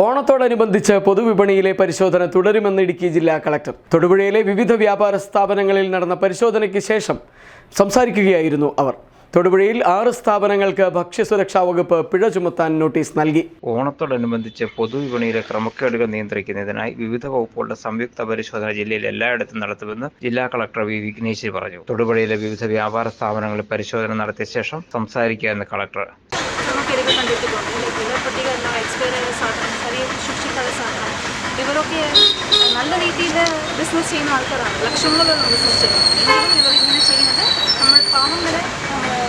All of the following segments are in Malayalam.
ഓണത്തോടനുബന്ധിച്ച് പൊതുവിപണിയിലെ പരിശോധന തുടരുമെന്ന് ഇടുക്കി ജില്ലാ കളക്ടർ. തൊടുപുഴയിലെ വിവിധ വ്യാപാര സ്ഥാപനങ്ങളിൽ നടന്ന പരിശോധനയ്ക്ക് ശേഷം സംസാരിക്കുകയായിരുന്നു അവർ. തൊടുപുഴയിൽ ആറ് സ്ഥാപനങ്ങൾക്ക് ഭക്ഷ്യസുരക്ഷാ വകുപ്പ് പിഴ ചുമത്താൻ നോട്ടീസ് നൽകി. ഓണത്തോടനുബന്ധിച്ച് പൊതുവിപണിയിലെ ക്രമക്കേടുകൾ നിയന്ത്രിക്കുന്നതിനായി വിവിധ വകുപ്പുകളുടെ സംയുക്ത പരിശോധന ജില്ലയിൽ എല്ലായിടത്തും നടത്തുമെന്ന് ജില്ലാ കളക്ടർ വി. വിഘ്നേശ്വരി പറഞ്ഞു. തൊടുപുഴയിലെ വിവിധ വ്യാപാര സ്ഥാപനങ്ങളിൽ പരിശോധന നടത്തിയ ശേഷം സംസാരിക്കുകയെന്ന് കളക്ടർ. ക്രമക്കേടുകൾ കണ്ടെത്തിയിട്ടുണ്ട് വില പട്ടിക എല്ലാം എക്സ്പയർ ആയ സാധനം ശരീരം സൂക്ഷിക്കാത്ത സാധനം ഇവരൊക്കെ നല്ല രീതിയിൽ ബിസിനസ് ചെയ്യുന്ന ആൾക്കാരാണ്. ലക്ഷങ്ങളിലുള്ള ബിസിനസ് ചെയ്യുന്നത് ഇവർ ഇങ്ങനെ ചെയ്യുന്നത് നമ്മൾ പാവങ്ങളെ വരെ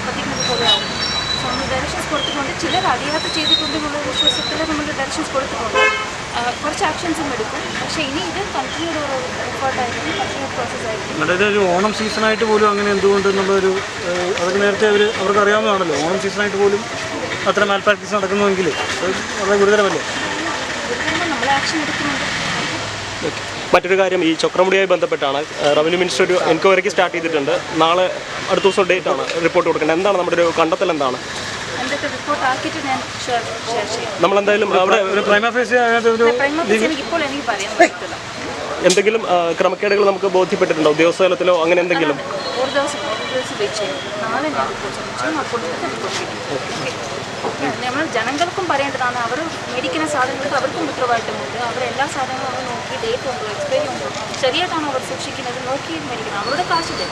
പറ്റിക്കുന്നത് പോലെയാവും. സോ നമ്മൾ ഡയറക്ഷൻസ് കൊടുത്തിട്ടുണ്ട്. ചിലർ അറിയാത്ത ചെയ്തിട്ടുണ്ടെന്നുള്ള വിശ്വാസത്തിൽ നമ്മൾ ഡയറക്ഷൻസ് കൊടുത്തിട്ടുണ്ട്. കുറച്ച് ആക്ഷൻസും എടുക്കും. പക്ഷേ ഇനി ഇത് കണ്ടിന്യൂഡ് ഒരു എഫേർട്ടായിരിക്കും കണ്ടിന്യൂ പ്രോസസ് ആയിരിക്കും. അതായത് ഒരു ഓണം സീസണായിട്ട് പോലും അങ്ങനെ എന്തുകൊണ്ട് ഏഹ്, അതൊക്കെ നേരത്തെ അവർ അവർക്ക് അറിയാവുന്നതാണല്ലോ ഓണം സീസണായിട്ട് പോലും അത്ര മാൽ പ്രാക്ടീസ് നടക്കുന്നുവെങ്കിൽ വളരെ ഗുരുതരമല്ലേ നമ്മൾ ആക്ഷൻ എടുക്കുന്നുണ്ട് മറ്റൊരു കാര്യം ഈ ചക്രമുടിയായി ബന്ധപ്പെട്ടാണ് റവന്യൂ മിനിസ്റ്റർ ഒരു എൻക്വയറിക്ക് സ്റ്റാർട്ട് ചെയ്തിട്ടുണ്ട്. നാളെ അടുത്ത ദിവസം ഡേറ്റ് ആണ് റിപ്പോർട്ട് കൊടുക്കേണ്ടത്. എന്താണ് നമ്മുടെ ഒരു കണ്ടെത്തൽ എന്താണ്? എന്തൊക്കെ റിപ്പോർട്ട് ആക്കിയിട്ട് ഞാൻ ഷെയർ ഷെയർ ചെയ്യാം. നമ്മൾ എന്തായാലും അവിടെ എന്തെങ്കിലും ക്രമക്കേടുകൾ നമുക്ക് ബോധ്യപ്പെട്ടിട്ടുണ്ടോ? ഉദ്യോഗസ്ഥ തലത്തിലോ അങ്ങനെ എന്തെങ്കിലും? ഒരു ദിവസം നാളെ ഞാൻ നമ്മൾ ജനങ്ങൾക്കും പറയേണ്ടതാണ്. അവർ മേടിക്കുന്ന സാധനങ്ങൾക്ക് അവർക്കും ഉത്തരവാദിത്തമുണ്ട് അവർ എല്ലാ സാധനങ്ങളും അവർ നോക്കി ഡേറ്റ് ഉണ്ടോ എക്സ്പയറി ഉണ്ടോ ശരിയായിട്ടാണോ അവർ സൂക്ഷിക്കുന്നത്. നോക്കി മേടിക്കുന്നത് അവരുടെ കാശില്ലേ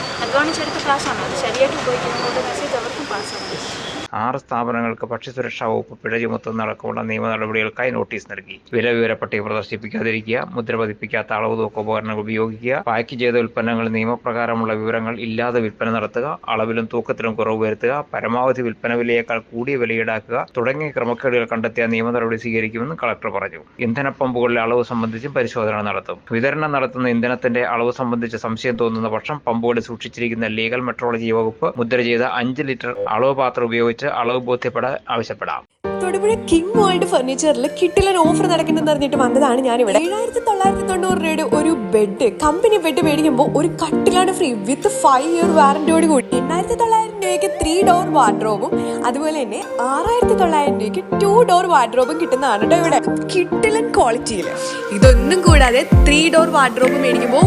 എടുത്ത കാശാണ് അത് ശരിയായിട്ട് ഉപയോഗിക്കുന്നതിനുള്ള മെസ്സേജ് അവർക്കും പാസ്സാവുന്നത് ആറ് സ്ഥാപനങ്ങൾക്ക് ഭക്ഷ്യസുരക്ഷാ വകുപ്പ് പിഴ ചുമത്തുന്നതടക്കമുള്ള നിയമ നടപടികൾക്കായി നോട്ടീസ് നൽകി. വില വിവര പട്ടിക പ്രദർശിപ്പിക്കാതിരിക്കുക മുദ്ര പതിപ്പിക്കാത്ത അളവ് തൂക്ക ഉപകരണങ്ങൾ ഉപയോഗിക്കുക പാക്ക് ചെയ്ത ഉൽപ്പന്നങ്ങൾ നിയമപ്രകാരമുള്ള വിവരങ്ങൾ ഇല്ലാതെ വിൽപ്പന നടത്തുക അളവിലും തൂക്കത്തിലും കുറവ് വരുത്തുക പരമാവധി വിൽപ്പന വിലയേക്കാൾ കൂടിയ വില ഈടാക്കുക തുടങ്ങിയ ക്രമക്കേടുകൾ കണ്ടെത്തിയ നിയമ നടപടി സ്വീകരിക്കുമെന്ന് കളക്ടർ പറഞ്ഞു. ഇന്ധന പമ്പുകളിലെ അളവ് സംബന്ധിച്ചും പരിശോധന നടത്തും. വിതരണം നടത്തുന്ന ഇന്ധനത്തിന്റെ അളവ് സംബന്ധിച്ച് സംശയം തോന്നുന്ന പക്ഷം പമ്പുകളിൽ സൂക്ഷിച്ചിരിക്കുന്ന ലീഗൽ മെട്രോളജി വകുപ്പ് മുദ്ര ചെയ്ത അഞ്ച് ലിറ്റർ അളവ് പാത്രം ഉപയോഗിച്ച് അളവ് ബോധ്യപ്പെടാൻ ആവശ്യപ്പെടാം. തൊടുപുഴ കിങ് വേൾഡ് ഫർണിച്ചറിൽ കിട്ടിലൻ ഓഫർ നടക്കുന്നെന്ന് അറിഞ്ഞിട്ട് വന്നതാണ് ഞാൻ ഇവിടെ ഏഴായിരത്തി തൊള്ളായിരത്തി തൊണ്ണൂറ് രൂപയുടെ ഒരു ബെഡ് കമ്പനി ബെഡ് മേടിക്കുമ്പോൾ ഒരു കട്ടിലാണ് ഫ്രീ വിത്ത് ഫൈവ് ഇയർ വാറന്റിയോട് കൂടി. എണ്ണായിരത്തി തൊള്ളായിരം രൂപയ്ക്ക് ത്രീ ഡോർ വാർഡ്രോബും അതുപോലെ തന്നെ ആറായിരത്തി തൊള്ളായിരം രൂപയ്ക്ക് ടു ഡോർ വാർഡ്രോബും കിട്ടുന്നതാണ് കേട്ടോ ഇവിടെ. കിട്ടിലൻ ക്വാളിറ്റിയിൽ ഇതൊന്നും കൂടാതെ ത്രീ ഡോർ വാർഡ്രോബ് മേടിക്കുമ്പോൾ